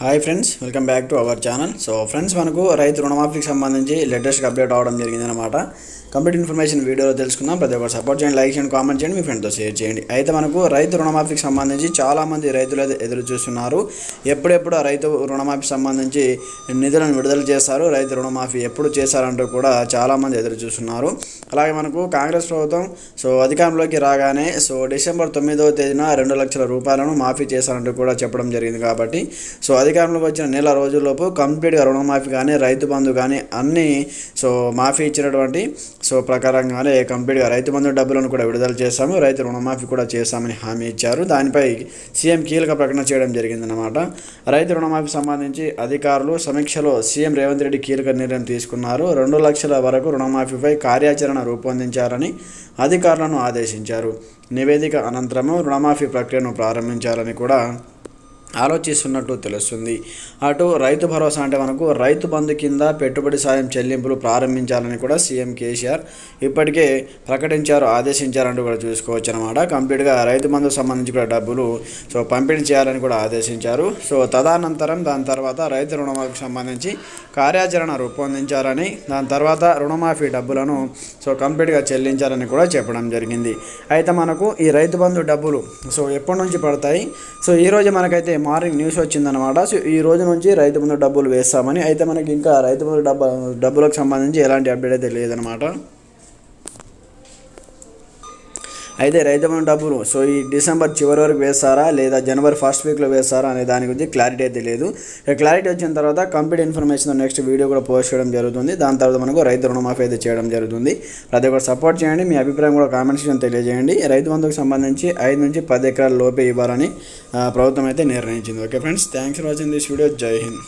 Hi friends welcome back to our channel so friends మనకు రైతు రుణమాఫీకి సంబంధించి లేటెస్ట్గా అప్డేట్ అవడం జరిగిందనమాట కంప్లీట్ ఇన్ఫర్మేషన్ వీడియోలో తెలుసుకుందాం. ప్రతి ఒక్కరు సపోర్ట్ చేయండి లైక్ చేయండి కామెంట్ చేయండి మీ ఫ్రెండ్తో షేర్ చేయండి. అయితే మనకు రైతు రుణమాఫీకి సంబంధించి చాలామంది రైతులు ఎదురు చూస్తున్నారు. ఎప్పుడెప్పుడు ఆ రైతు రుణమాఫీకి సంబంధించి నిధులను విడుదల చేస్తారు రైతు రుణమాఫీ ఎప్పుడు చేశారంటూ కూడా చాలామంది ఎదురు చూస్తున్నారు. అలాగే మనకు కాంగ్రెస్ ప్రభుత్వం సో అధికారంలోకి రాగానే సో డిసెంబర్ తొమ్మిదవ తేదీన రెండు లక్షల రూపాయలను మాఫీ చేశారంటూ కూడా చెప్పడం జరిగింది కాబట్టి సో అధికారంలోకి వచ్చిన నెల రోజుల్లోపు కంప్లీట్గా రుణమాఫీ కానీ రైతు బంధు కానీ అన్నీ సో మాఫీ ఇచ్చినటువంటి సో ప్రకారంగానే కంప్లీట్గా రైతు బంధు డబ్బులను కూడా విడుదల చేశాము. రైతు రుణమాఫీ కూడా చేస్తామని హామీ ఇచ్చారు. దానిపై సీఎం కీలక ప్రకటన చేయడం జరిగిందన్నమాట. రైతు రుణమాఫీ సంబంధించి అధికారులు సమీక్షలో సీఎం రేవంత్ రెడ్డి కీలక నిర్ణయం తీసుకున్నారు. రెండు లక్షల వరకు రుణమాఫీపై కార్యాచరణ రూపొందించారని అధికారులను ఆదేశించారు. నివేదిక అనంతరము రుణమాఫీ ప్రక్రియను ప్రారంభించాలని కూడా ఆలోచిస్తున్నట్టు తెలుస్తుంది. అటు రైతు భరోసా అంటే మనకు రైతు బంధు కింద పెట్టుబడి సాయం చెల్లింపులు ప్రారంభించాలని కూడా సీఎం కేసీఆర్ ఇప్పటికే ప్రకటించారు ఆదేశించారంటూ కూడా చూసుకోవచ్చు అనమాట కంప్లీట్గా రైతు బంధుకు సంబంధించి కూడా డబ్బులు సో పంపిణీ చేయాలని కూడా ఆదేశించారు. సో తదనంతరం దాని తర్వాత రైతు రుణమాఫీకి సంబంధించి కార్యాచరణ రూపొందించారని దాని తర్వాత రుణమాఫీ డబ్బులను సో కంప్లీట్గా చెల్లించాలని కూడా చెప్పడం జరిగింది. అయితే మనకు ఈ రైతు బంధు డబ్బులు సో ఎప్పటి నుంచి పడతాయి? సో ఈరోజు మనకైతే మార్నింగ్ న్యూస్ వచ్చిందనమాట సో ఈ రోజు నుంచి రైతు బంధు డబ్బులు వేస్తామని. అయితే మనకి ఇంకా రైతు బంధు డబ్బు డబ్బులకు సంబంధించి ఎలాంటి అప్డేట్ అయితే లేదనమాట అయితే రైతు డబ్బులు సో ఈ డిసెంబర్ చివరి వరకు వేస్తారా లేదా జనవరి ఫస్ట్ వీక్లో వేస్తారా అనే దాని గురించి క్లారిటీ అయితే లేదు. క్లారిటీ వచ్చిన తర్వాత కంప్లీట్ ఇన్ఫర్మేషన్ నెక్స్ట్ వీడియో కూడా పోస్ట్ చేయడం జరుగుతుంది. దాని తర్వాత మనకు రైతు రుణమాఫీ అయితే చేయడం జరుగుతుంది. ప్రతి ఒక్కరు సపోర్ట్ చేయండి. మీ అభిప్రాయం కూడా కామెంట్స్ తెలియజేయండి. రైతు బంధుకు సంబంధించి ఐదు నుంచి పది ఎకరాల లోపే ఇవ్వాలని ప్రభుత్వం అయితే నిర్ణయించింది. Okay friends thanks for watching this video జై హింద్.